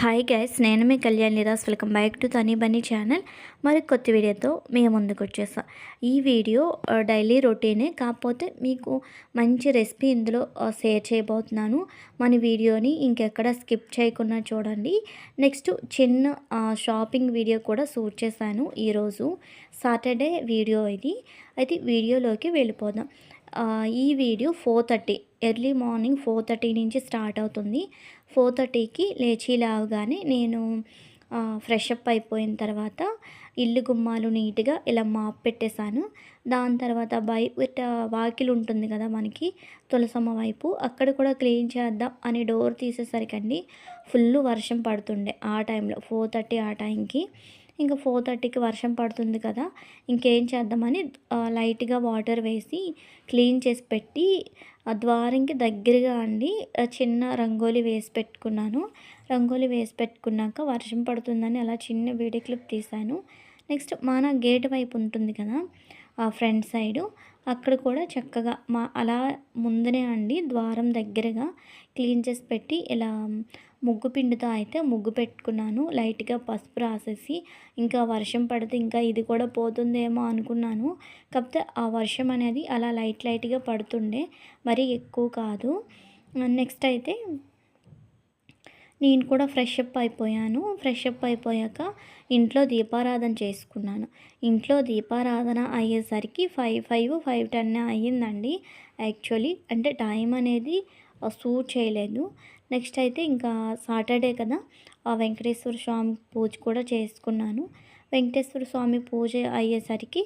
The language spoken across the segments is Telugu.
హాయ్ గైస్ నేను మీ Kalyan నిరాస్. Welcome back to తనీ Bani channel మరి కొత్త వీడియోతో మేము ముందుకు వచ్చేసా ఈ వీడియో డైలీ రొటీనే కాకపోతే మీకు మంచి రెసిపీ ఇందులో షేర్ చేయబోతున్నాను. మన వీడియోని ఇంకెక్కడ స్కిప్ చేయకుండా చూడండి. నెక్స్ట్ చిన్న షాపింగ్ వీడియో కూడా షూట్ చేశాను ఈరోజు. సాటర్డే వీడియో ఇది. అయితే వీడియోలోకి వెళ్ళిపోదాం. ఈ video four thirty early morning four thirty నుంచి స్టార్ట్ అవుతుంది. ఫోర్ థర్టీకి లేచి లేవగానే నేను ఫ్రెష్ అప్ అయిపోయిన తర్వాత ఇల్లు గుమ్మాలు నీట్గా ఇలా మాప్ పెట్టేశాను. దాని తర్వాత బయట వాకిలు ఉంటుంది కదా మనకి తులసమ్మ వైపు అక్కడ కూడా క్లీన్ చేద్దాం అని డోర్ తీసేసరికండి ఫుల్ వర్షం పడుతుండే ఆ టైంలో ఫోర్ థర్టీ ఆ టైంకి. ఇంకా ఫోర్ థర్టీకి వర్షం పడుతుంది కదా ఇంకేం చేద్దామని లైట్గా వాటర్ వేసి క్లీన్ చేసి పెట్టి ఆ ద్వారంకి దగ్గరగా అండి చిన్న రంగోలి వేసి పెట్టుకున్నాను. రంగోలి వేసి పెట్టుకున్నాక వర్షం పడుతుందని అలా చిన్న వీడియో క్లిప్ తీశాను. నెక్స్ట్ మన గేట్ వైపు ఉంటుంది కదా ఆ ఫ్రంట్ సైడు అక్కడ కూడా చక్కగా మా అలా ముందునే అండి ద్వారం దగ్గరగా క్లీన్ చేసి పెట్టి ఇలా ముగ్గు పిండితో అయితే ముగ్గు పెట్టుకున్నాను. లైట్గా పసుపు రాసేసి ఇంకా వర్షం పడితే ఇంకా ఇది కూడా పోతుందేమో అనుకున్నాను. కాకపోతే ఆ వర్షం అనేది అలా లైట్ లైట్గా పడుతుండే. మరీ ఎక్కువ కాదు. నెక్స్ట్ అయితే నేను కూడా ఫ్రెష్ అప్ అయిపోయాను. ఫ్రెష్ అప్ అయిపోయాక ఇంట్లో దీపారాధన చేసుకున్నాను. ఇంట్లో దీపారాధన అయ్యేసరికి ఫైవ్ ఫైవ్ ఫైవ్ టెన్ అయ్యిందండి. యాక్చువల్లీ అంటే టైం అనేది సూట్ చేయలేదు. నెక్స్ట్ అయితే ఇంకా సాటర్డే కదా ఆ వెంకటేశ్వర స్వామి పూజ కూడా చేసుకున్నాను. వెంకటేశ్వర స్వామి పూజ అయ్యేసరికి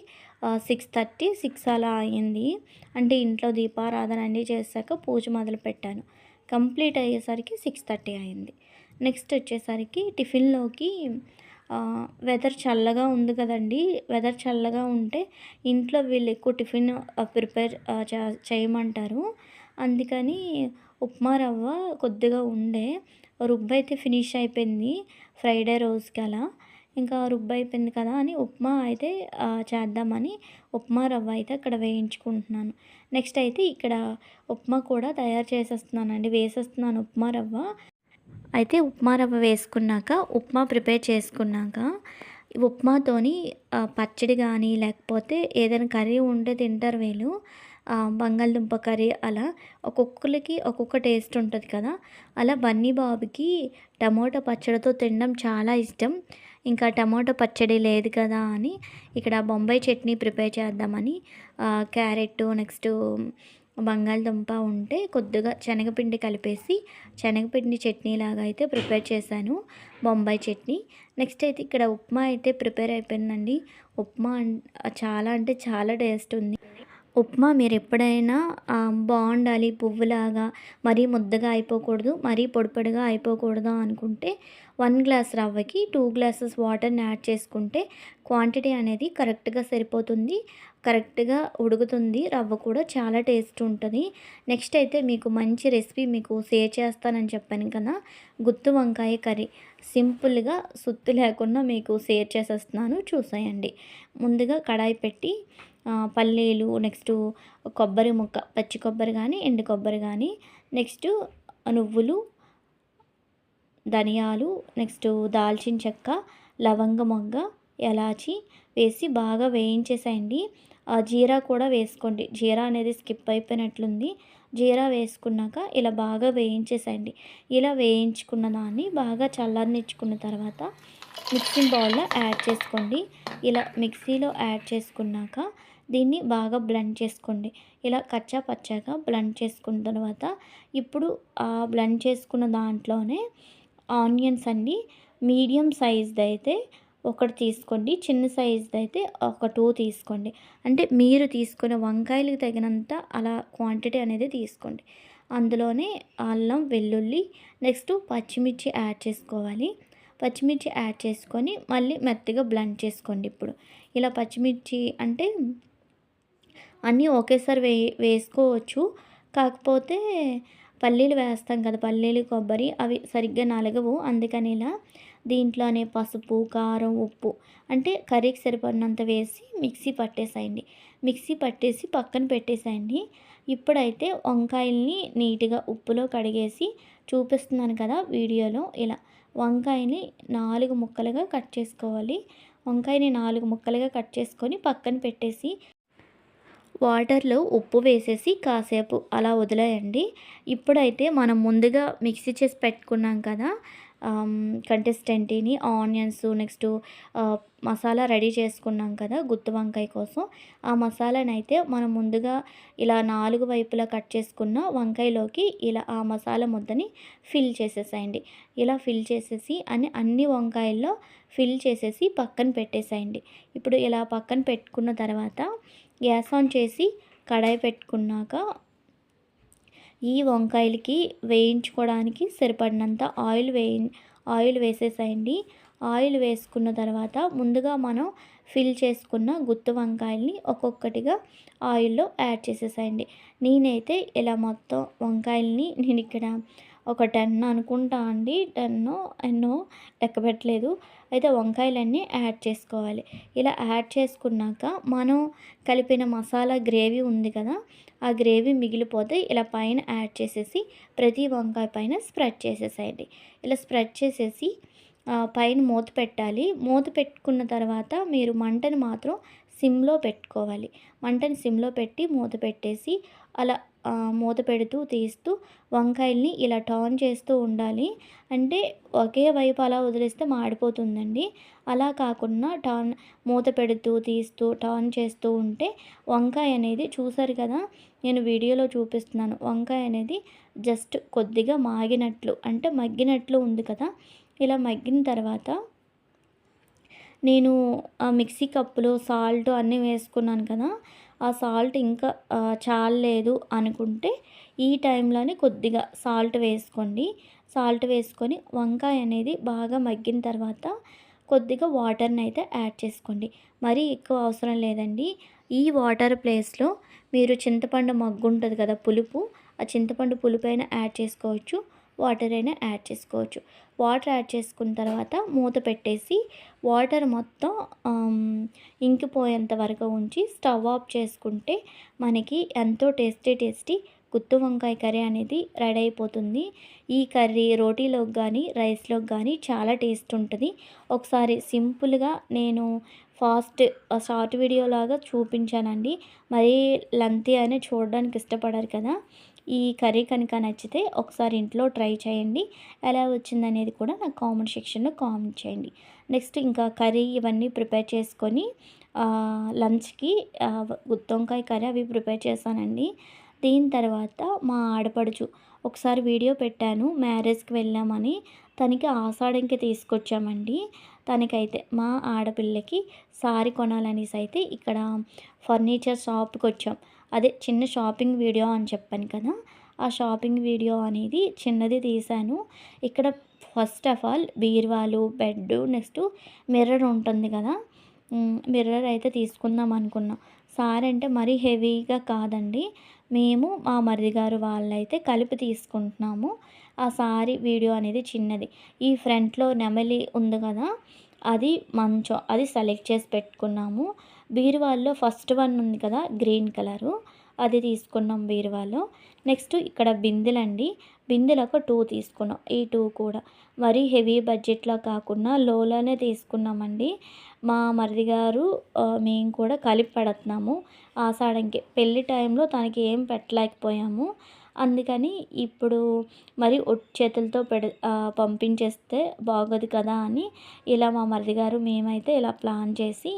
సిక్స్ థర్టీ సిక్స్ అలా అయ్యింది. అంటే ఇంట్లో దీపారాధన అన్నీ చేశాక పూజ మొదలు పెట్టాను కంప్లీట్ అయ్యేసరికి సిక్స్ థర్టీ అయింది నెక్స్ట్ వచ్చేసరికి టిఫిన్లోకి వెదర్ చల్లగా ఉంది కదండి. వెదర్ చల్లగా ఉంటే ఇంట్లో వీళ్ళు ఎక్కువ టిఫిన్ ప్రిపేర్ చేయమంటారు. అందుకని ఉప్మా రవ్వ కొద్దిగా ఉండే. రుబ్బు అయితే ఫినిష్ అయిపోయింది. ఫ్రైడే రోజుకి అలా. ఇంకా రుబ్బు అయిపోయింది కదా అని ఉప్మా అయితే చేద్దామని ఉప్మా రవ్వ అయితే అక్కడ వేయించుకుంటున్నాను. నెక్స్ట్ అయితే ఇక్కడ ఉప్మా కూడా తయారు చేసేస్తున్నానండి. వేసేస్తున్నాను ఉప్మా రవ్వ. అయితే ఉప్మా రవ్వ వేసుకున్నాక ఉప్మా ప్రిపేర్ చేసుకున్నాక ఉప్మాతోని పచ్చడి కానీ లేకపోతే ఏదైనా కర్రీ ఉంటే తింటారు వీళ్ళు. బంగాళదుంప కర్రీ అలా ఒక్కొక్కరికి ఒక్కొక్క టేస్ట్ ఉంటుంది కదా. అలా బన్నీ బాబుకి టమోటా పచ్చడితో తినడం చాలా ఇష్టం. ఇంకా టమోటా పచ్చడి లేదు కదా అని ఇక్కడ బొంబాయి చట్నీ ప్రిపేర్ చేద్దామని క్యారెట్ నెక్స్ట్ బంగాళదుంప ఉంటే కొద్దిగా శనగపిండి కలిపేసి శనగపిండి చట్నీ లాగా అయితే ప్రిపేర్ చేశాను బొంబాయి చట్నీ. నెక్స్ట్ అయితే ఇక్కడ ఉప్మా అయితే ప్రిపేర్ అయిపోయిందండి. ఉప్మా చాలా అంటే చాలా టేస్ట్ ఉంది. ఉప్మా మీరు ఎప్పుడైనా బాగుండాలి పువ్వులాగా మరీ ముద్దగా అయిపోకూడదు మరీ పొడిపొడిగా అయిపోకూడదు అనుకుంటే వన్ గ్లాస్ రవ్వకి టూ గ్లాసెస్ వాటర్ని యాడ్ చేసుకుంటే క్వాంటిటీ అనేది కరెక్ట్గా సరిపోతుంది కరెక్ట్గా ఉడుకుతుంది రవ్వ కూడా చాలా టేస్ట్ ఉంటుంది. నెక్స్ట్ అయితే మీకు మంచి రెసిపీ మీకు షేర్ చేస్తానని చెప్పాను కదా గుత్తు వంకాయ కర్రీ. సింపుల్గా సుత్తు లేకుండా మీకు షేర్ చేసేస్తున్నాను చూసేయండి. ముందుగా కడాయి పెట్టి పల్లీలు నెక్స్ట్ కొబ్బరి ముక్క పచ్చి కొబ్బరి కానీ ఎండు కొబ్బరి కానీ నెక్స్ట్ నువ్వులు ధనియాలు నెక్స్ట్ దాల్చిన చెక్క లవంగ మొగ్గ ఎలాచి వేసి బాగా వేయించేసేయండి. జీరా కూడా వేసుకోండి. జీరా అనేది స్కిప్ అయిపోయినట్లుంది. జీరా వేసుకున్నాక ఇలా బాగా వేయించేసేయండి. ఇలా వేయించుకున్న దాన్ని బాగా చల్లనిచ్చుకున్న తర్వాత మిక్సింగ్ బౌల్లో యాడ్ చేసుకోండి. ఇలా మిక్సీలో యాడ్ చేసుకున్నాక దీన్ని బాగా బ్లెండ్ చేసుకోండి. ఇలా కచ్చా పచ్చాగా బ్లెండ్ చేసుకున్న తర్వాత ఇప్పుడు ఆ బ్లెండ్ చేసుకున్న దాంట్లోనే ఆనియన్స్ అండి. మీడియం సైజ్ది అయితే ఒకటి తీసుకోండి. చిన్న సైజ్ది అయితే ఒక టూ తీసుకోండి. అంటే మీరు తీసుకునే వంకాయలకు తగినంత అలా క్వాంటిటీ అనేది తీసుకోండి. అందులోనే అల్లం వెల్లుల్లి నెక్స్ట్ పచ్చిమిర్చి యాడ్ చేసుకోవాలి. పచ్చిమిర్చి యాడ్ చేసుకొని మళ్ళీ మెత్తగా బ్లెండ్ చేసుకోండి ఇప్పుడు. ఇలా పచ్చిమిర్చి అంటే అన్నీ ఒకేసారి వే వేసుకోవచ్చు. కాకపోతే పల్లీలు వేస్తాం కదా పల్లీలు కొబ్బరి అవి సరిగ్గా నలగవు. అందుకని ఇలా దీంట్లోనే పసుపు కారం ఉప్పు అంటే కర్రీకి సరిపడినంత వేసి మిక్సీ పట్టేసేయండి. మిక్సీ పట్టేసి పక్కన పెట్టేసేయండి. ఇప్పుడైతే వంకాయల్ని నీట్గా ఉప్పులో కడిగేసి చూపిస్తున్నాను కదా వీడియోలో. ఇలా వంకాయని నాలుగు ముక్కలుగా కట్ చేసుకోవాలి. వంకాయని నాలుగు ముక్కలుగా కట్ చేసుకొని పక్కన పెట్టేసి వాటర్లో ఉప్పు వేసేసి కాసేపు అలా వదిలేయండి. ఇప్పుడైతే మనం ముందుగా మిక్సీ చేసి పెట్టుకున్నాం కదా కంటెస్టెంటీని ఆనియన్స్ నెక్స్ట్ మసాలా రెడీ చేసుకున్నాం కదా గుత్తి వంకాయ కోసం. ఆ మసాలాని అయితే మనం ముందుగా ఇలా నాలుగు వైపులా కట్ చేసుకున్న వంకాయలోకి ఇలా ఆ మసాలా ముద్దని ఫిల్ చేసేసేయండి. ఇలా ఫిల్ చేసేసి అని అన్ని వంకాయల్లో ఫిల్ చేసేసి పక్కన పెట్టేసేయండి. ఇప్పుడు ఇలా పక్కన పెట్టుకున్న తర్వాత గ్యాస్ ఆన్ చేసి కడాయి పెట్టుకున్నాక ఈ వంకాయలకి వేయించుకోవడానికి సరిపడినంత ఆయిల్ వేయి ఆయిల్ వేసేసేయండి. ఆయిల్ వేసుకున్న తర్వాత ముందుగా మనం ఫిల్ చేసుకున్న గుత్తి వంకాయల్ని ఒక్కొక్కటిగా ఆయిల్లో యాడ్ చేసేసేయండి. నేనైతే ఇలా మొత్తం వంకాయల్ని నేను ఇక్కడ ఒక టెన్ అనుకుంటా అండి. టెన్ ఎన్నో లెక్క పెట్టలేదు అయితే వంకాయలన్నీ యాడ్ చేసుకోవాలి. ఇలా యాడ్ చేసుకున్నాక మనం కలిపిన మసాలా గ్రేవీ ఉంది కదా ఆ గ్రేవీ మిగిలిపోతే ఇలా పైన యాడ్ చేసేసి ప్రతి వంకాయ పైన స్ప్రెడ్ చేసేసేయండి. ఇలా స్ప్రెడ్ చేసేసి పైన మూత పెట్టాలి. మూత పెట్టుకున్న తర్వాత మీరు మంటను మాత్రం సిమ్లో పెట్టుకోవాలి. మంటని సిమ్లో పెట్టి మూత పెట్టేసి అలా మూత పెడుతూ తీస్తూ వంకాయల్ని ఇలా టర్న్ చేస్తూ ఉండాలి. అంటే ఒకే వైపు అలా వదిలేస్తే మాడిపోతుందండి. అలా కాకుండా టర్న్ మూత పెడుతూ తీస్తూ టర్న్ చేస్తూ ఉంటే వంకాయ అనేది చూసారు కదా నేను వీడియోలో చూపిస్తున్నాను. వంకాయ అనేది జస్ట్ కొద్దిగా మాగినట్లు అంటే మగ్గినట్లు ఉంది కదా ఇలా మగ్గిన తర్వాత నేను ఆ మిక్సీ కప్పులో సాల్ట్ అన్నీ వేసుకున్నాను కదా ఆ సాల్ట్ ఇంకా చాలలేదు అనుకుంటే ఈ టైంలోనే కొద్దిగా సాల్ట్ వేసుకోండి. సాల్ట్ వేసుకొని వంకాయ అనేది బాగా మగ్గిన తర్వాత కొద్దిగా వాటర్ని అయితే యాడ్ చేసుకోండి. మరీ ఎక్కువ అవసరం లేదండి. ఈ వాటర్ ప్లేస్లో మీరు చింతపండు మగ్గు ఉంటుంది కదా పులుపు ఆ చింతపండు పులుపు అయినా యాడ్ చేసుకోవచ్చు. వాటర్ అయినా యాడ్ చేసుకోవచ్చు. వాటర్ యాడ్ చేసుకున్న తర్వాత మూత పెట్టేసి వాటర్ మొత్తం ఇంకిపోయేంత వరకు ఉంచి స్టవ్ ఆఫ్ చేసుకుంటే మనకి ఎంతో టేస్టీ టేస్టీ గుత్తి వంకాయ కర్రీ అనేది రెడీ అయిపోతుంది. ఈ కర్రీ రోటీలోకి కానీ రైస్లోకి కానీ చాలా టేస్ట్ ఉంటుంది. ఒకసారి సింపుల్గా నేను ఫాస్ట్ షార్ట్ వీడియో లాగా చూపించానండి. మరీ లెంతీ అని చూడడానికి ఇష్టపడారు కదా. ఈ కర్రీ కనుక నచ్చితే ఒకసారి ఇంట్లో ట్రై చేయండి. ఎలా వచ్చిందనేది కూడా నాకు కామెంట్ సెక్షన్లో కామెంట్ చేయండి. నెక్స్ట్ ఇంకా కర్రీ ఇవన్నీ ప్రిపేర్ చేసుకొని లంచ్కి గుత్తొంకాయ కర్రీ అవి ప్రిపేర్ చేశానండి. దీని తర్వాత మా ఆడపడుచు ఒకసారి వీడియో పెట్టాను మ్యారేజ్కి వెళ్ళామని. తనకి ఆషాఢంకి తీసుకొచ్చామండి. తనకైతే మా ఆడపిల్లకి సారీ కొనాలనేసి అయితే ఇక్కడ ఫర్నిచర్ షాప్కి వచ్చాం అదే చిన్న షాపింగ్ వీడియో అని చెప్పాను కదా ఆ షాపింగ్ వీడియో అనేది చిన్నది తీశాను. ఇక్కడ ఫస్ట్ ఆఫ్ ఆల్ బీరువాలు బెడ్ నెక్స్ట్ మిర్రర్ ఉంటుంది కదా మిర్రర్ అయితే తీసుకుందాం అనుకున్నాం. సార్ అంటే మరీ హెవీగా కాదండి మేము మా మరిదిగారు వాళ్ళైతే కలిపి తీసుకుంటున్నాము. ఆ సారీ వీడియో అనేది చిన్నది. ఈ ఫ్రంట్లో నెమలి ఉంది కదా అది మంచం అది సెలెక్ట్ చేసి పెట్టుకున్నాము. బీరువాల్లో ఫస్ట్ వన్ ఉంది కదా గ్రీన్ కలరు. అది తీసుకున్నాం బీరువాలో. నెక్స్ట్ ఇక్కడ బిందెలండి. బిందెలు ఒక టూ తీసుకున్నాం. ఈ టూ కూడా. మరీ హెవీ బడ్జెట్లో కాకుండా లోలోనే తీసుకున్నామండి. మా మరిది గారు మేము కూడా కలిపి పెడుతున్నాము ఆషాఢంకి పెళ్ళి టైంలో తనకి ఏం పెట్టలేకపోయాము. అందుకని ఇప్పుడు మరి ఒట్టి చేతులతో పెడ పంపించేస్తే బాగోదు కదా అని ఇలా మా మరిది గారు మేమైతే ఇలా ప్లాన్ చేసి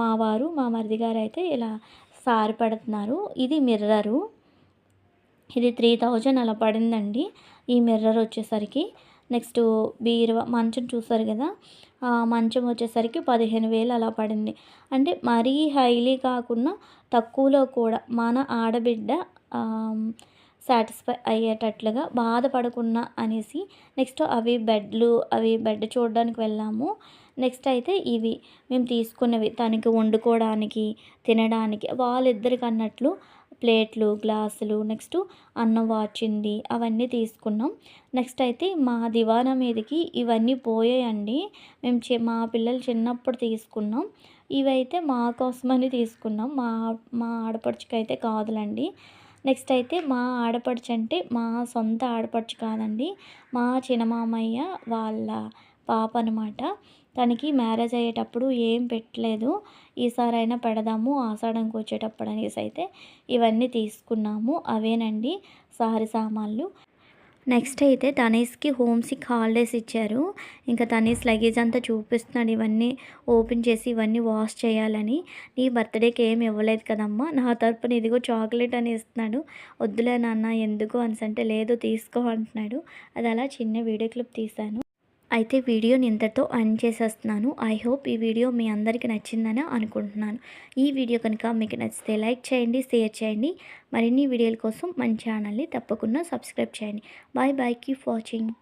మా వారు మా మరిది గారు అయితే ఇలా సారి పెడుతున్నారు. ఇది మిర్రరు. ఇది త్రీ థౌజండ్ అలా పడిందండి. ఈ మిర్రర్ వచ్చేసరికి నెక్స్ట్ బీరువా మంచం చూసారు కదా? మంచం వచ్చేసరికి పదిహేను వేలు అలా పడింది. అంటే మరీ హైలీ కాకుండా తక్కువలో కూడా మన ఆడబిడ్డ సాటిస్ఫై అయ్యేటట్లుగా బాధపడకుండా అనేసి నెక్స్ట్ అవి బెడ్లు అవి బెడ్ చూడడానికి వెళ్ళాము. నెక్స్ట్ అయితే ఇవి. మేము తీసుకున్నవి తనకి వండుకోవడానికి తినడానికి వాళ్ళిద్దరికి అన్నట్లు ప్లేట్లు గ్లాసులు నెక్స్ట్ అన్నం వాచింది అవన్నీ తీసుకున్నాం. నెక్స్ట్ అయితే మా దివానా మీదకి ఇవన్నీ పోయాయండి. మేము చి మా పిల్లలు చిన్నప్పుడు తీసుకున్నాం. ఇవైతే మా కోసమని తీసుకున్నాం. మా మా ఆడపడుచుకైతే కాదులండి. నెక్స్ట్ అయితే మా ఆడపడుచు అంటే మా సొంత ఆడపడుచు కాదండి. మా చిన్నమామయ్య వాళ్ళ పాప అనమాట తనకి మ్యారేజ్ అయ్యేటప్పుడు ఏం పెట్టలేదు. ఈసారైనా పెడదాము ఆషాఢంకి వచ్చేటప్పుడు అనేసి అయితే ఇవన్నీ తీసుకున్నాము. అవేనండి సారి సామాన్లు. నెక్స్ట్ అయితే తనీష్కి హోమ్ సిక్ హాలిడేస్ ఇచ్చారు. ఇంకా తనీష్ లగేజ్ అంతా చూపిస్తున్నాడు. ఇవన్నీ ఓపెన్ చేసి ఇవన్నీ వాష్ చేయాలని. నీ బర్త్డేకి ఏం ఇవ్వలేదు కదమ్మా. నా తరపున ఇదిగో చాక్లెట్ అని ఇస్తున్నాడు. వద్దులే నాన్న ఎందుకు అనిసంటే లేదు తీసుకో అంటున్నాడు. అది అలా చిన్న వీడియో క్లిప్ తీశాను. అయితే వీడియోని ఇంతతో అన్ చేసేస్తున్నాను. ఐ హోప్ ఈ వీడియో మీ అందరికీ నచ్చిందని అనుకుంటున్నాను. ఈ వీడియో కనుక మీకు నచ్చితే లైక్ చేయండి షేర్ చేయండి. మరిన్ని వీడియోల కోసం మన ఛానల్ని తప్పకుండా సబ్స్క్రైబ్ చేయండి. Bye bye keep watching